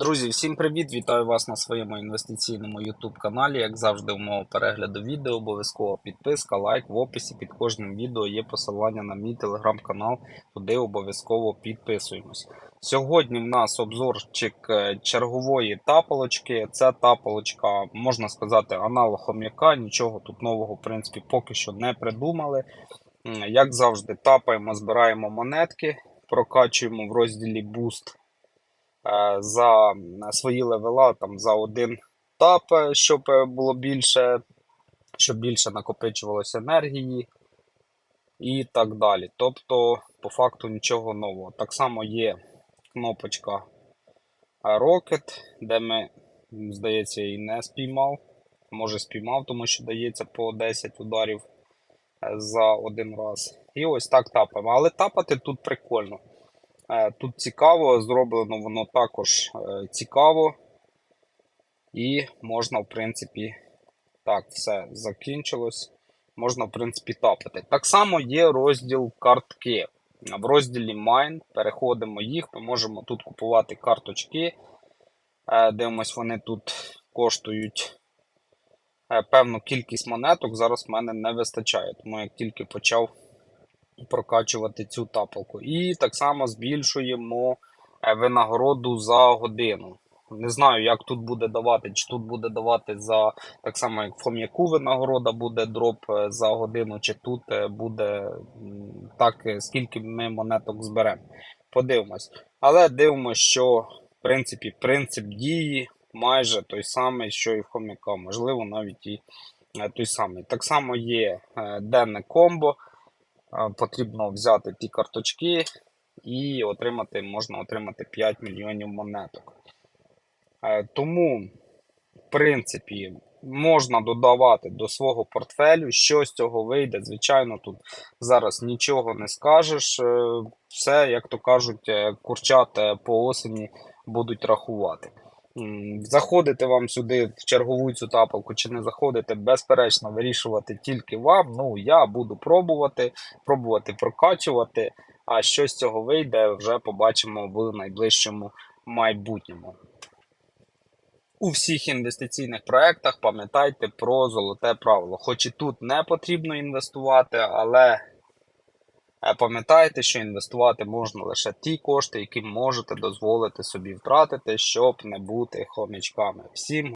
Друзі, всім привіт! Вітаю вас на своєму інвестиційному YouTube каналі. Як завжди, умова перегляду відео, обов'язково підписка, лайк. В описі під кожним відео є посилання на мій телеграм-канал, туди обов'язково підписуємось. Сьогодні в нас обзорчик е, чергової тапалочки. Це тапалочка, можна сказати, аналог хом'яка. Нічого тут нового, в принципі, поки що не придумали. Як завжди, тапаємо, збираємо монетки, прокачуємо в розділі Boost за свої левела там за один тап, е, щоб е, було більше, щоб більше накопичувалося енергії і так далі. Тобто, по факту нічого нового. Так само є кнопочка е, Rocket, де ми, здається, і не спіймав. Може спіймав, тому що дається по 10 ударів е, за один раз. І ось так тапаємо. Але тапати тут прикольно. Е, Тут цікаво, зроблено воно також е, цікаво. І можна, в принципі, так, все закінчилось. Можна, в принципі, тапати. Так само є розділ картки. В розділі Mine переходимо їх. Ми можемо тут купувати карточки. Е, Дивимось, вони тут коштують певну кількість монеток. Зараз в мене не вистачає. Тому як тільки почав прокачувати цю тапалку. І так само збільшуємо е, винагороду за годину. Не знаю, як тут буде давати, чи тут буде давати за так само, як в хом'яку винагорода буде дроп е, за годину, чи тут е, буде так, скільки ми монеток зберемо. Подивимось. Але дивимося, що в принципі принцип дії майже той самий, що і в хом'яка. Можливо, навіть і той самий. Так само є денне комбо. Е, Потрібно взяти ті карточки і отримати, можна отримати 5 мільйонів монеток. Е, Тому, в принципі, можна додавати до свого портфелю, що з цього вийде. Звичайно, тут зараз нічого не скажеш. Е, Все, як то кажуть, курчат е, по осені будуть рахувати. Заходити вам сюди в чергову цю тапалку чи не заходити, безперечно, вирішувати тільки вам. Ну, я буду пробувати, пробувати прокачувати. А що з цього вийде, вже побачимо в найближчому майбутньому. У всіх інвестиційних проєктах пам'ятайте про золоте правило. Хоч і тут не потрібно інвестувати, але пам'ятайте, що інвестувати можна лише ті кошти, які можете дозволити собі втратити, щоб не бути хомячками. Всім